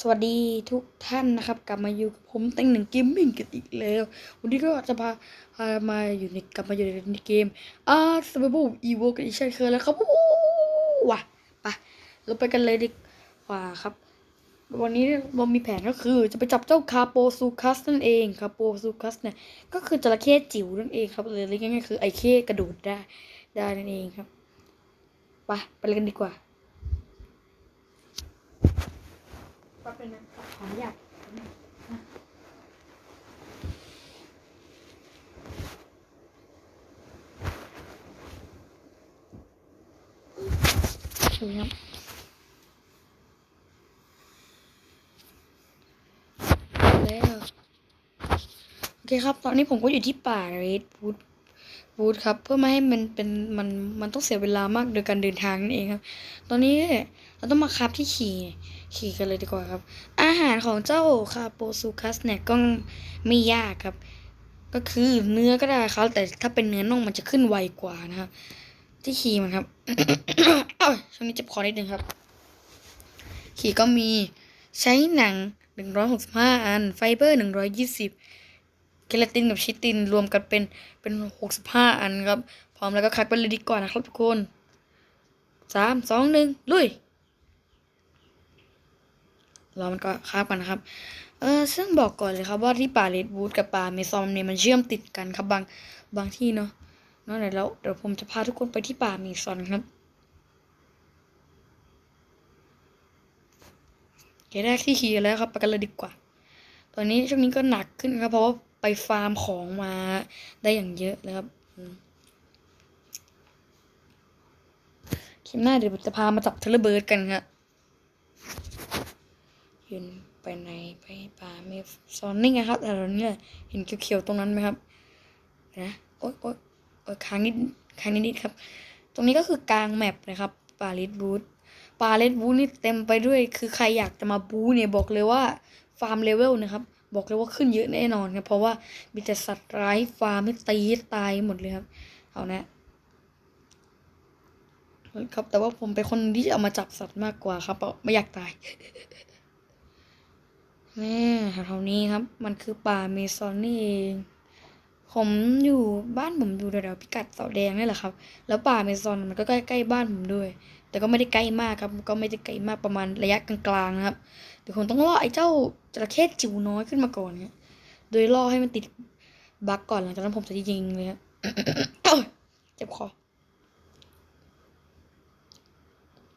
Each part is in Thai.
สวัสดีทุกท่านนะครับ กลับมาอยู่กับผมเต็งหนึ่งเกมมิ่งกันอีกแล้ว วันนี้ก็จะพาพามาอยู่ในกลับมาอยู่ในเกมอาร์สเปเบิลอีโวกันอีกเช่นเคยแล้วครับว่ะไปเราไปกันเลยดีกว่าครับ วันนี้เรามีแผนก็คือจะไปจับเจ้าคาโปซูคัสนั่นเองคาโปซูคัสเนี่ยก็คือจระเข้จิ๋วนั่นเองครับเลยง่ายๆคือไอ้เข้กระโดดได้ได้นั่นเองครับไปไปเลยกันดีกว่า แป๊บนึงนะขออนุญาตดูครับแล้วโอเคครับ ตอนนี้ผมก็อยู่ที่ป่าเรดบูดบูดครับ เพื่อไม่ให้มันเป็นมันมันต้องเสียเวลามากโดยการเดินทางนั่นเองครับ ตอนนี้ เราต้องมาคับที่ขี่ขี่กันเลยดีกว่าครับ อาหารของเจ้าคาโปซูคัสเนี่ยก็ไม่ยากครับ ก็คือเนื้อก็ได้ครับ แต่ถ้าเป็นเนื้อน่องมันจะขึ้นไวกว่านะครับ ที่ขี่มันครับช่วงนี้เจ็บคอนิดนึงครับ ขี่ก็มีใช้หนัง 165 อัน ไฟเบอร์ 120เคลาตินกับชิตินรวมกันเป็นเป็น 65 อันครับ พร้อมแล้วก็คัดไปเลยดีกว่านะครับทุกคนสามสองหนึ่งลุย เรามันก็คาบกันนะครับ เออซึ่งบอกก่อนเลยครับว่าที่ป่าเลดวูดกับป่าเมซอมเนี่ยมันเชื่อมติดกันครับบางบางที่เนาะเนาะเดี๋ยวเราเดี๋ยวผมจะพาทุกคนไปที่ป่าเมซอนครับโอเคได้ที่ขี่แล้วครับไปกันเลยดีกว่า ตอนนี้ช่วงนี้ก็หนักขึ้นครับ เพราะว่าไปฟาร์มของมาได้อย่างเยอะเลยครับอืมคลิปหน้าเดี๋ยวจะพามาจับเทเลเบิร์ดกันครับ นไปในไปป่าเมซอนนี่ไงครับแต่เราเนี่ยเห็นเขียวๆตรงนั้นไหมครับนะโอ๊ยโอ๊ยโอ๊ยค้างนิดค้างนิดนิดครับ ตรงนี้ก็คือกลางแมปนะครับป่าเลดบูธป่าเลดบูธนี่เต็มไปด้วย คือใครอยากจะมาบูเนี่ยบอกเลยว่าฟาร์มเลเวลนะครับบอกเลยว่าขึ้นเยอะแน่นอนครับเพราะว่ามีแต่สัตว์ร้ายฟาร์มไม่ตีตายหมดเลยครับเอานะครับแต่ว่าผมเป็นคนที่จะเอามาจับสัตว์มากกว่าครับเพราะไม่อยากตาย นี่แถวๆนี้ครับ มันคือป่าเมซอนนี่เอง ผมอยู่บ้านผมอยู่แถวๆพิกัดเสาแดงนี่แหละครับ แล้วป่าเมซอนมันก็ใกล้ๆบ้านผมด้วย แต่ก็ไม่ได้ใกล้มากครับ ก็ไม่ได้ไกลมากประมาณระยะกลางๆนะครับเดี๋ยวผมต้องล่อไอ้เจ้าจระเข้จิ๋วน้อยขึ้นมาก่อนเนี่ยโดยล่อให้มันติดบักก่อนหลังจากนั้นผมจะยิงเลยครับเจ็บคอ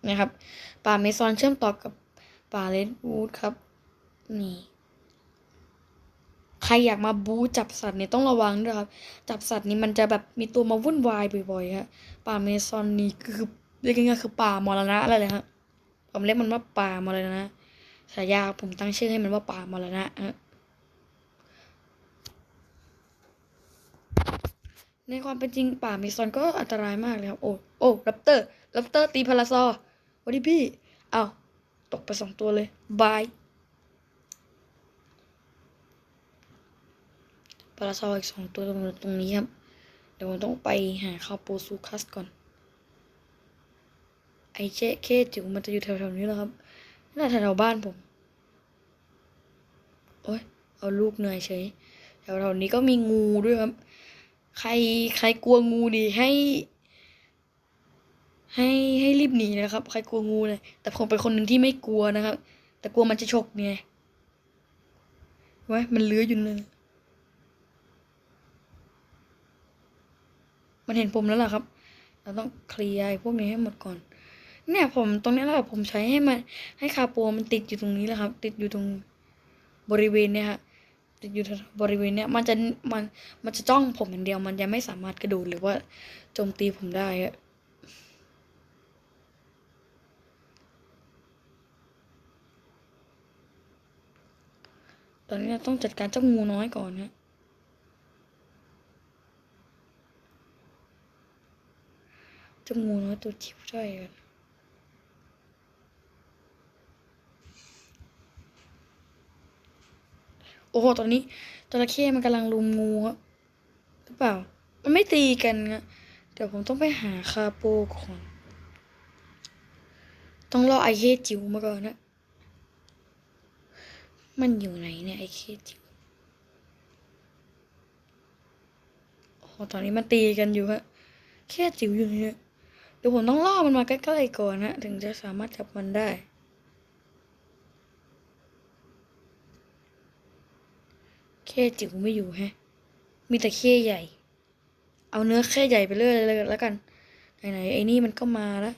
นะครับ ป่าเมซอนเชื่อมต่อกับป่าเลดวูดครับ นี่ ใครอยากมาบูจับสัตว์เนี่ยต้องระวังด้วยครับ จับสัตว์นี่มันจะแบบมีตัวมาวุ่นวายบ่อยๆครับป่าเมซอนนี่คือเรียกง่ายๆคือป่ามรณะอะไรเลยครับผมเรียกมันว่าป่ามรณะฉายาผมตั้งชื่อให้มันว่าป่ามรณะฮะในความเป็นจริงป่าเมซอนก็อันตรายมากเลยครับโอ้โอ้รัปเตอร์รัปเตอร์ตีพาราซอวัสดีพี่เอาตกไปสองตัวเลยบาย ปลาซออีกสองตัวตรงตรงนี้ครับ เดี๋ยวผมต้องไปหาคาโปซูคัสก่อน ไอเจ๊เคจิ๋วมันจะอยู่แถวๆนี้แล้วครับน่าแถวบ้านผม โอ้ยเอาลูกเหนื่อยเฉยแถวๆนี้ก็มีงูด้วยครับ ใครใครกลัวงูดีให้ ให้ให้รีบหนีนะครับ ใครกลัวงูเลยแต่ผมเป็นคนหนึ่งที่ไม่กลัวนะครับ แต่กลัวมันจะฉกไงไว้มันเลื้อยอยู่เลย มันเห็นผมแล้วล่ะครับ เราต้องเคลียร์พวกนี้ให้หมดก่อน เนี่ยผมตรงนี้แหละผมใช้ให้มันให้คาโปมันติดอยู่ตรงนี้แหละครับ ติดอยู่ตรงบริเวณเนี่ยฮะติดอยู่บริเวณเนี้ยมันจะมันมันจะจ้องผมอย่างเดียว มันจะไม่สามารถกระโดดหรือว่าโจมตีผมได้อะตอนนี้เราต้องจัดการเจ้างูน้อยก่อนฮะ จ้างูน้อยตัวจิ๋วใช่กันโอ้โห ตอนนี้จระเข้มันกำลังลุมงูครับหรือเปล่า มันไม่ตีกันนะเดี๋ยวผมต้องไปหาคาโปก่อน ต้องรอไอเฮจิ๋วมาก่อนนะ มันอยู่ไหนเนี่ยไอเคจิ๋วโอ้โหตอนนี้มันตีกันอยู่ฮะเคจิวอยู่เนี่ย เดี๋ยวผมต้องล่อมันมาใกล้ๆก่อนนะถึงจะสามารถจับมันได้เคจิ๋วไม่อยู่แฮะ มีแต่เคใหญ่ เอาเนื้อเคใหญ่ไปเรื่อยเลยแล้วกัน ไหนๆไอ้นี่มันก็มาแล้ว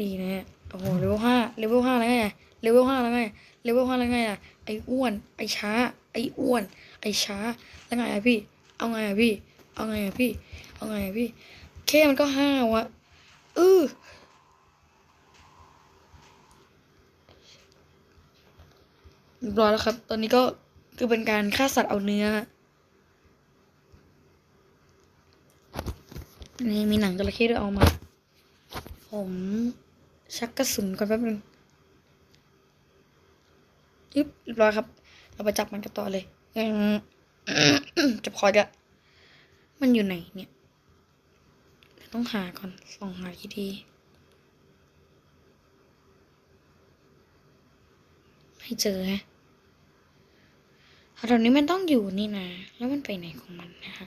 ดีนะฮะโอ้โหเลเวลห้าเลเวลห้าแล้วไงเลเวลห้าแล้วไงเลเวลห้าแล้วไงอะไอ้อ้วน ไอ้ช้า ไอ้อ้วน ไอ้ช้าแล้วไงอะพี่ เอาไงอะพี่ เอาไงอะพี่ เอาไงอะพี่ เคมันก็ห้าวะอือเรียบร้อยแล้วครับ ตอนนี้ก็คือเป็นการฆ่าสัตว์เอาเนื้อ นี่มีหนังจระเข้ด้วยเอามา ผมชักกระสุนก่อนแป๊บนึงยึบเรียบร้อยครับ เราไปจับมันกันต่อเลยอืมจะพอจะมันอยู่ไหนเนี่ย ต้องหาก่อนส่องหาที่ดีไม่เจอฮะตอนนี้มันต้องอยู่นี่นะ แล้วมันไปไหนของมันนะคะ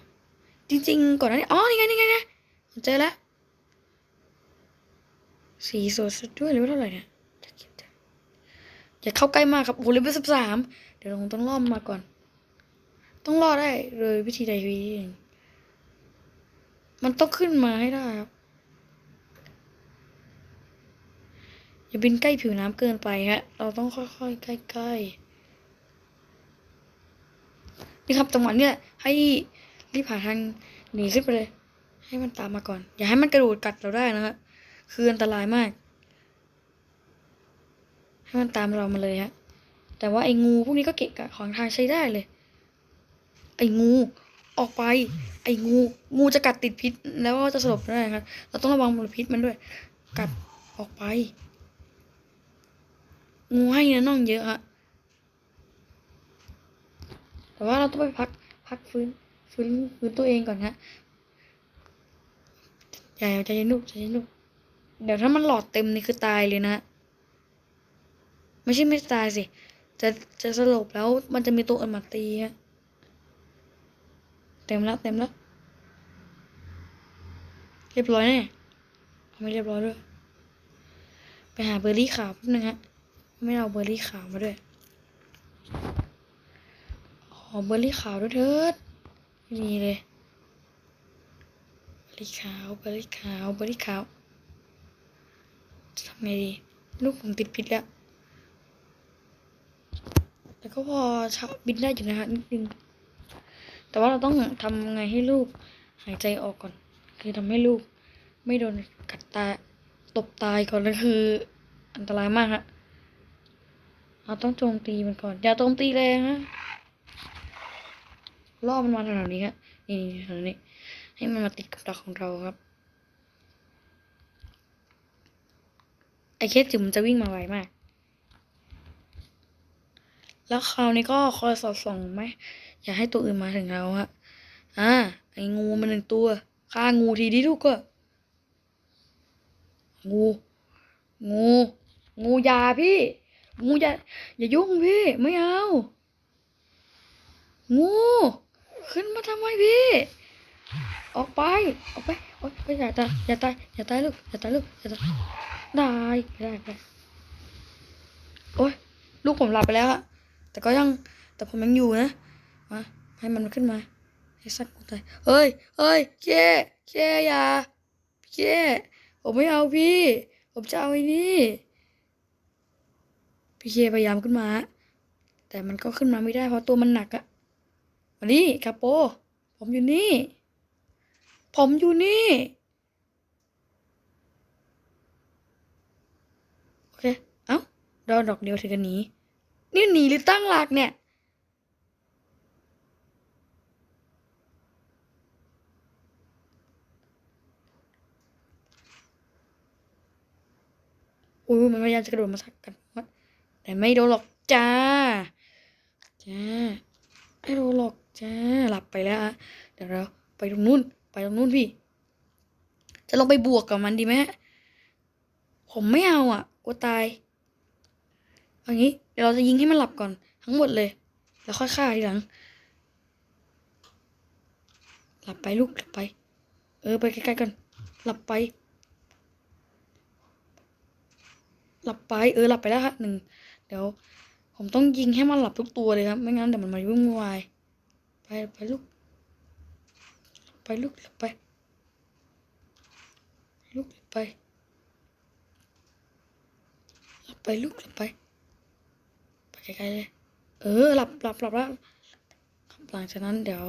จริงๆ ก่อนหน้านี้ อ๋อ นี่ไง นี่ไงนี่ยเจอแล้วสีสดสดด้วยหรือว่าเท่าไหร่เนี่ยอย่าเข้าใกล้มากครับโอ้เลเวลสิบสาม เดี๋ยวเราคงต้องล่อมมาก่อน ต้องล่อได้เลยวิธีใดวิธีหนึ่ง มันต้องขึ้นมาให้ได้ครับ อย่าบินใกล้ผิวน้ำเกินไปฮะ เราต้องค่อยๆ ใกล้ๆ นี่ครับจังหวะเนี้ยให้รีบหาทางหนีขึ้นไปเลย ให้มันตามมาก่อน อย่าให้มันกระโดดกัดเราได้นะฮะ คืออันตรายมาก ให้มันตามเรามาเลยฮะ แต่ว่าไอ้งูพวกนี้ก็เกะกะของทางใช้ได้เลย ไอ้งู ออกไป ไอ้งู งูจะกัดติดพิษ แล้วก็จะสลบได้ครับ เราต้องระวังมลพิษมันด้วย กัดออกไป งูให้เนื้อน่องเยอะฮะ แต่ว่าเราต้องไปพัก พักฟื้น ฟื้นฟื้นตัวเองก่อนฮะอย่าใจเย็นลูกใจเย็นลูก เดี๋ยวถ้ามันหลอดเต็มนี่คือตายเลยนะไม่ใช่ไม่ตายสิ จะจะสลบแล้วมันจะมีตัวอื่นมาตีฮะ ต็มแล้วเต็มแล้ว เรียบร้อยแน่ไม่เรียบร้อยด้วย ไปหาเบอร์รี่ขาวแป๊บนึงฮะ ไม่เอาเบอร์รี่ขาวมาด้วยขอเบอร์รี่ขาวด้วยเถิดนี่เลยเบอร์รี่ขาวเบอร์รี่ขาวเบอร์รี่ขาวจะทำไงดีลูกผมติดพิษแล้วแต่ก็พอชักบินได้อยู่นะฮะนิดนึง แต่ว่าเราต้องทำไงให้ลูกหายใจออกก่อน คือทำให้ลูกไม่โดนกัดตาตบตายก่อนนั่นคือ อันตรายมากฮะเราต้องโจมตีมันก่อน อย่าโจมตีแรงฮะล่อมันมาแถวนี้ฮะนี่แถวนี้ ให้มันมาติดกับดักของเราครับ ไอ้เคสจิ๋มมันจะวิ่งมาไวมาก แล้วคราวนี้ก็คอยสอดส่องไหม อย่าให้ตัวอื่นมาถึงเราฮะอ่าไอ้งูมันหนึ่งตัวฆ่างูทีดีทุกก็งู งู งูยาพี่ งูอย่าอย่ายุ่งพี่ ไม่เอา งู ขึ้นมาทำไมพี่ ออกไป ออกไปออกไปอย่าตายอย่าตายอย่าตายลูกอย่าตายลูกอย่าตายได้ไม่ได้ไม่ได้โอ๊ยลูกผมหลับไปแล้วอะแต่ก็ยังแต่ผมยังอยู่นะ มาให้มันขึ้นมาให้สัตว์กูตายเฮ้ยเฮ้ยเจ๊เจ๊อย่าเจ๊ผมไม่เอาพี่ ผมจะเอาไอ้นี่พี่เคพยายามขึ้นมา แต่มันก็ขึ้นมาไม่ได้เพราะตัวมันหนักอะมานี่คาโป ผมอยู่นี่ ผมอยู่นี่ โอเค เอ้าดอดอกเดียวถึงกันหนีนี่หนีหรือตั้งหลักเนี่ย อุ้ยมันพยายามจะกระโดดมาสักกันวะแต่ไม่โดนหรอกจ้า จ้าไม่โดนหรอกจ้าหลับไปแล้วอะเดี๋ยวเราไปตรงนู้น ไปตรงนู้นพี่ จะลองไปบวกกับมันดีไหมฮะ ผมไม่เอาอะกลัวตายเอางี้ เดี๋ยวเราจะยิงให้มันหลับก่อน ทั้งหมดเลย แล้วค่อยฆ่าทีหลัง หลับไปลูกหลับไป เออไปใกล้ๆกัน หลับไป หลับไปเออหลับไปแล้วครับหนึ่งเดี๋ยว ผมต้องยิงให้มันหลับทุกตัวเลยครับ ไม่งั้นเดี๋ยวมันมาวุ่นวายไปไปลูก ไปลูกหลับไป ลูกหลับไปหลับไปลูกหลับไปไปไกลๆเลยเออหลับหลับหลับแล้วหลังจากนั้นเดี๋ยว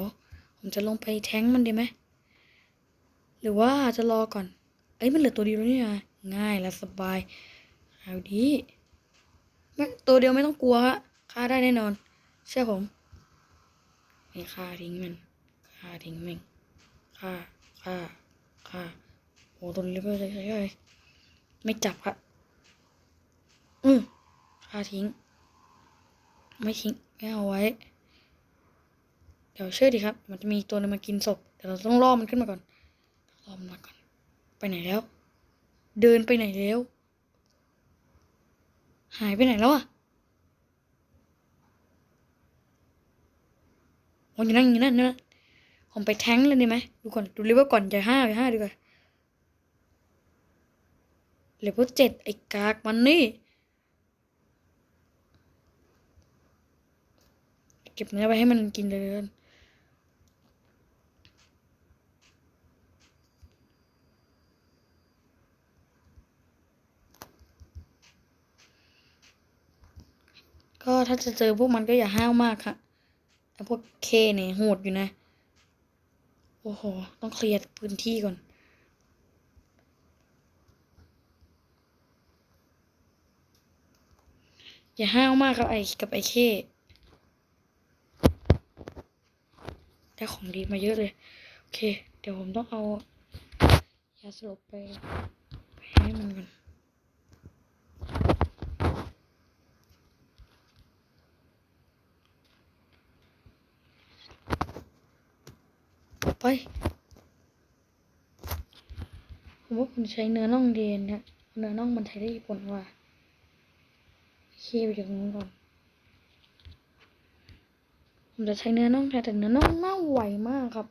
ผมจะลงไปแทงมันดีไหมหรือว่าจะรอก่อน เอ้ยมันเหลือตัวเดียวแล้วนี่นะง่ายและสบาย เอาดีไม่ตัวเดียวไม่ต้องกลัวฮะฆ่าได้แน่นอน เชื่อผมนี่ฆ่าทิ้งมันฆ่าทิ้งมันฆ่าฆ่าฆ่าโอ้ตัวนี้เรียบร้อยเลยไม่จับครับอืมฆ่าทิ้ง ไม่ทิ้งไม่เอาไว้ เดี๋ยวเชื่อดิครับ มันจะมีตัวนึงมากินศพเดี๋ยวเราต้องล่อมันขึ้นมาก่อนล่อมันมาก่อน ไปไหนแล้ว เดินไปไหนแล้ว หายไปไหนแล้วอะโอ้ยอยู่นั่นอยู่นั่นนั่นผมไปแท้งเลยดีไหมดูก่อนดูเลเวลก่อนอย่าห้าอย่าห้าดีกว่าเลเวลเจ็ดไอ้กากมันนี่ เก็บเนื้อไปให้มันกินเลย ก็ถ้าจะเจอพวกมันก็อย่าห้าวมากค่ะไอ้พวกเคเนี่ยโหดอยู่นะ โอ้โห ต้องเคลียร์พื้นที่ก่อน อย่าห้าวมากครับไอ้กับไอ้เคได้ของดีมาเยอะเลย โอเค เดี๋ยวผมต้องเอายาสลบไป ไปให้มันก่อน ไป ผมว่าผมใช้เนื้อน่องเดียนนะเนื้อน่องมันใช้ได้ผลกว่าเคไปจากนู้นก่อน ผมจะใช้เนื้อน่องแทนแต่เนื้อน่องน่าไหวมากครับ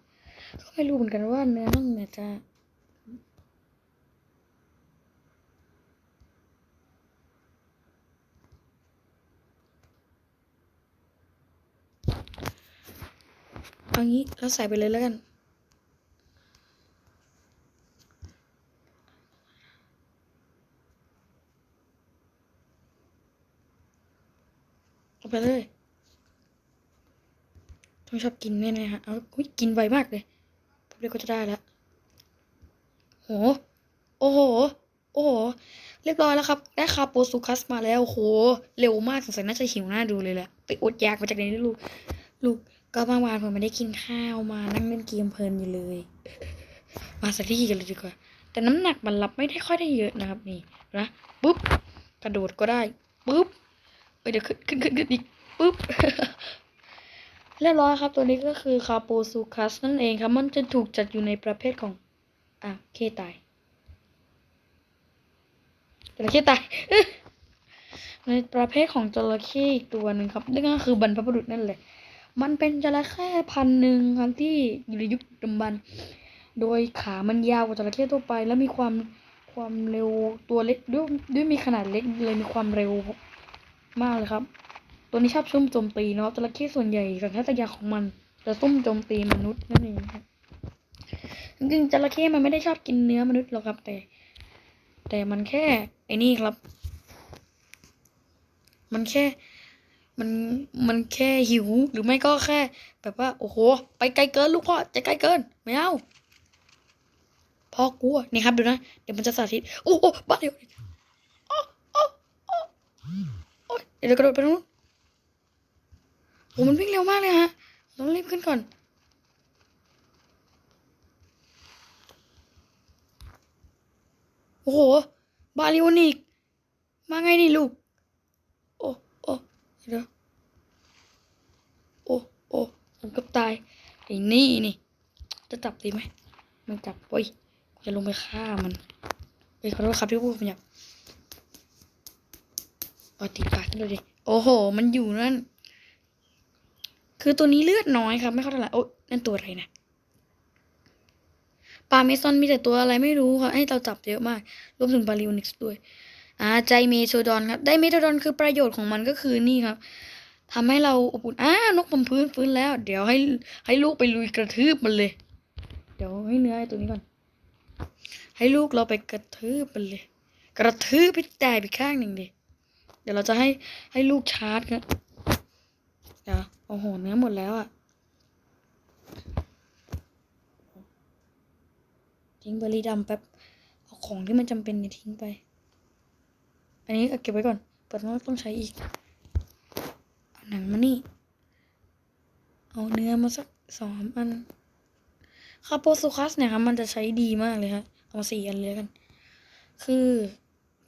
ก็ไม่รู้เหมือนกันว่าเนื้อน่องเนี่ยจะเอางี้เราใส่ไปเลยแล้วกัน เอา ไปเลยต้องชอบกินแน่ๆฮะ เอาอุ๊ยกินไวมากเลยพวกเรียกก็จะได้แล้ว โห โอ้โห โอ้โห เรียบร้อยแล้วครับ ได้คาโปซูคัสมาแล้ว โห เร็วมากสงสัยน่าจะหิวหน้าดูเลยแหละ ไปอดอยากมาจากไหนนี่ลูก ลูก ก็เมื่อวานผมไม่ได้กินข้าวมา นั่งเล่นเกมเพลินอยู่เลย มาสักที่กันเลยดีกว่า แต่น้ำหนักมันรับไม่ได้ค่อยได้เยอะนะครับนี่ นะ ปุ๊บ กระโดดก็ได้ ปุ๊บ เอ้ยเดี๋ยวขึ้นขึ้นขึ้นอีกปุ๊บเรียบร้อยครับตัวนี้ก็คือคาโปซูคัสนั่นเองครับ มันจะถูกจัดอยู่ในประเภทของอะเคตายจระเข้ตายในประเภทของจระเข้อีกตัวหนึ่งครับนั่นก็คือบรรพบุรุษนั่นแหละ มันเป็นจระเข้พันหนึ่งครับที่อยู่ในยุคดึกดำบรรโดยขามันยาวกว่าจระเข้ทั่วไป แล้วมีความความเร็วตัวเล็กด้วยด้วยมีขนาดเล็กเลยมีความเร็ว มากเลยครับ ตัวนี้ชอบซุ่มโจมตีเนาะจระเข้ส่วนใหญ่สัญชาตญาณของมันจะซุ่มโจมตีมนุษย์นั่นเองครับจริงๆจระเข้มันไม่ได้ชอบกินเนื้อมนุษย์หรอกครับ แต่ แต่มันแค่ไอ้นี่ครับ มันแค่ มันมันแค่หิวหรือไม่ก็แค่ แบบว่า โอ้โห ไปไกลเกินลูกพ่อจะไกลเกินไม่เอาพ่อกลัวนี่ครับดูนะเดี๋ยวมันจะสาธิตโอ้โหบ้าเดี๋ยวโอ้โอ้โอ้โอ้ย เดี๋ยวเรากระโดดไปตรงนู้นโอ้มันวิ่งเร็วมากเลยฮะเราต้องรีบขึ้นก่อน โอ้โห บาลิโอนิก มาไงนี่ลูก โอ้ โอ้เดี๋ยวโอ้ โอ้ผมเกับตายไอ้นี่นี่ จะจับดีไหม มันจับเว้ยจะลงไปฆ่ามันเฮ้ยขอโทษครับที่พูดผมหยาบ อตีปากกันเลยดิโอ้โห มันอยู่นั่น คือตัวนี้เลือดน้อยครับ ไม่เข้าเท่าไหร่โอ้นั่นตัวอะไรนะปลาเมซอนมีแต่ตัวอะไรไม่รู้ครับให้เราจับเยอะมาก รวมถึงปลาลิวนิกส์ด้วย อ่า ใจเมโทดอนครับ ไดเมโทดอนคือประโยชน์ของมันก็คือนี่ครับทำให้เราอบอุ่นอ่านกบนพื้นฟื้นแล้ว เดี๋ยวให้ให้ลูกไปลุยกระทืบมันเลย เดี๋ยวให้เนื้อไอ้ตัวนี้ก่อน ให้ลูกเราไปกระทืบมันเลย กระทืบไปแตกไปข้างหนึ่งดิ เดี๋ยวเราจะให้ให้ลูกชาร์จครับเดี๋ยวโอ้โหเนื้อหมดแล้วอะทิ้งเบอร์รี่ดำแป๊บ เอาของที่มันจำเป็นเนี่ยทิ้งไป อันนี้เก็บไว้ก่อน เปิดว่าต้องใช้อีก เอาหนังมานี่ เอาเนื้อมาสักสองอันคาโปซูคัสเนี่ยครับมันจะใช้ดีมากเลยครับเอามาสี่อันเลยกัน คือ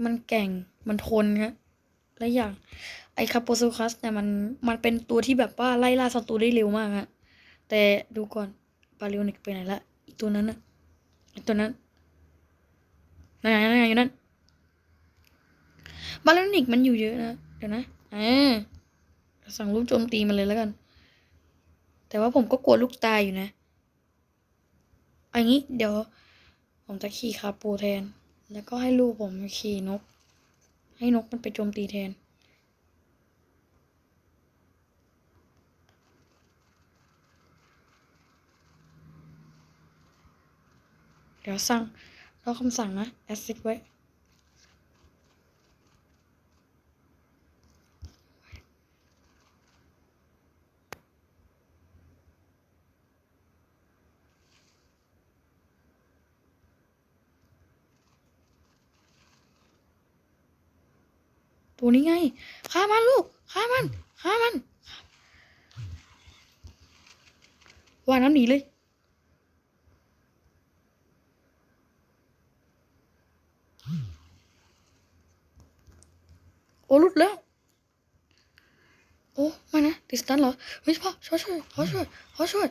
มันแก่ง มันทนครับ และอย่างไอคาโปซูคัสเนี่ยมันมันเป็นตัวที่แบบว่าไล่ล่าศัตรูได้เร็วมากฮะแต่ดูก่อนบาลิโอนิกไปไหนละอีตัวนั้นน่ะอีตัวนั้นนั่นไงนั่นไงอยู่นั่นบาลิโอนิกมันอยู่เยอะนะเดี๋ยวนะอ่าสั่งลูกโจมตีมันเลยแล้วกัน แต่ว่าผมก็กลัวลูกตายอยู่นะอันนี้เดี๋ยว ผมจะขี่คาปูแทน แล้วก็ให้ลูกผมขี่นก ให้นกมันไปโจมตีแทน เดี๋ยวสั่งรอคำสั่งนะ แอสซิกไว้ ตัวนี้ไงฆ่ามันลูกฆ่ามันฆ่ามันว่ายน้ำหนีเลยโอ้หลุดแล้วโอ้ไม่นะติสตันเหรอเฮ้ยพ่อช่วยช่วยพ่อช่วยพ่อช่วย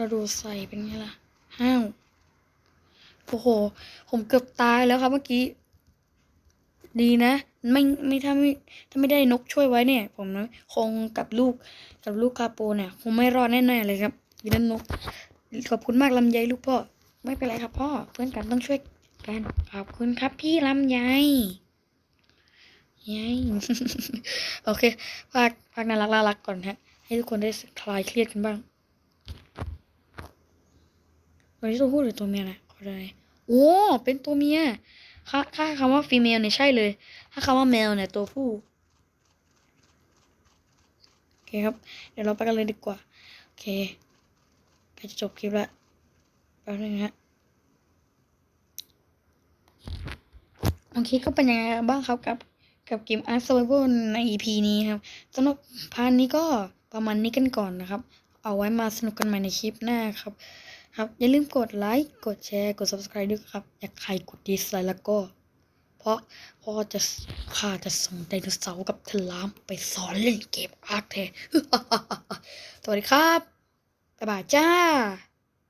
ระโดดใส่เป็นไงล่ะ ห้าวโอ้โห ผมเกือบตายแล้วครับเมื่อกี้ ดีนะ ไม่ไม่ถ้าไม่ถ้าไม่ได้นกช่วยไว้เนี่ย ผมนะคงกับลูกกับลูกคาโปเนี่ยคงไม่รอดแน่ๆเลยครับวีนันนก ขอบคุณมากลำไยลูกพ่อ ไม่เป็นไรครับพ่อ เพื่อนกันต้องช่วยกัน ขอบคุณครับพี่ลำไยยัยโอเคฝากฝากน่ารักน่ารักก่อนฮะ ให้ทุกคนได้คลายเครียดกันบ้าง วันนี้ตัวผู้หรือตัวเมียนะขอได้โอ้เป็นตัวเมียค่าค่าคำว่าฟีเมลเนี่ยใช่เลย ถ้าคำว่าแมวเนี่ยตัวผู้โอเคครับ เดี๋ยวเราไปกันเลยดีกว่า โอเคใกล้จะจบคลิปละแป๊บนึงฮะโอเคก็เป็นยังไงบ้างครับกับกับเกม Ark Survival ใน EP นี้ครับสำหรับพาร์ทนี้ก็ประมาณนี้กันก่อนนะครับ เอาไว้มาสนุกกันใหม่ในคลิปหน้าครับ ครับ อย่าลืมกดไลค์กดแชร์กด subscribe ด้วยครับ อยากใครกดดีไซน์แล้วก็ เพราะพ่อจะข้าจะส่งไดโนเสาร์กับทลามไปสอนเล่นเกมอาร์คแทนสวัสดีครับ บ๊ายบายจ้า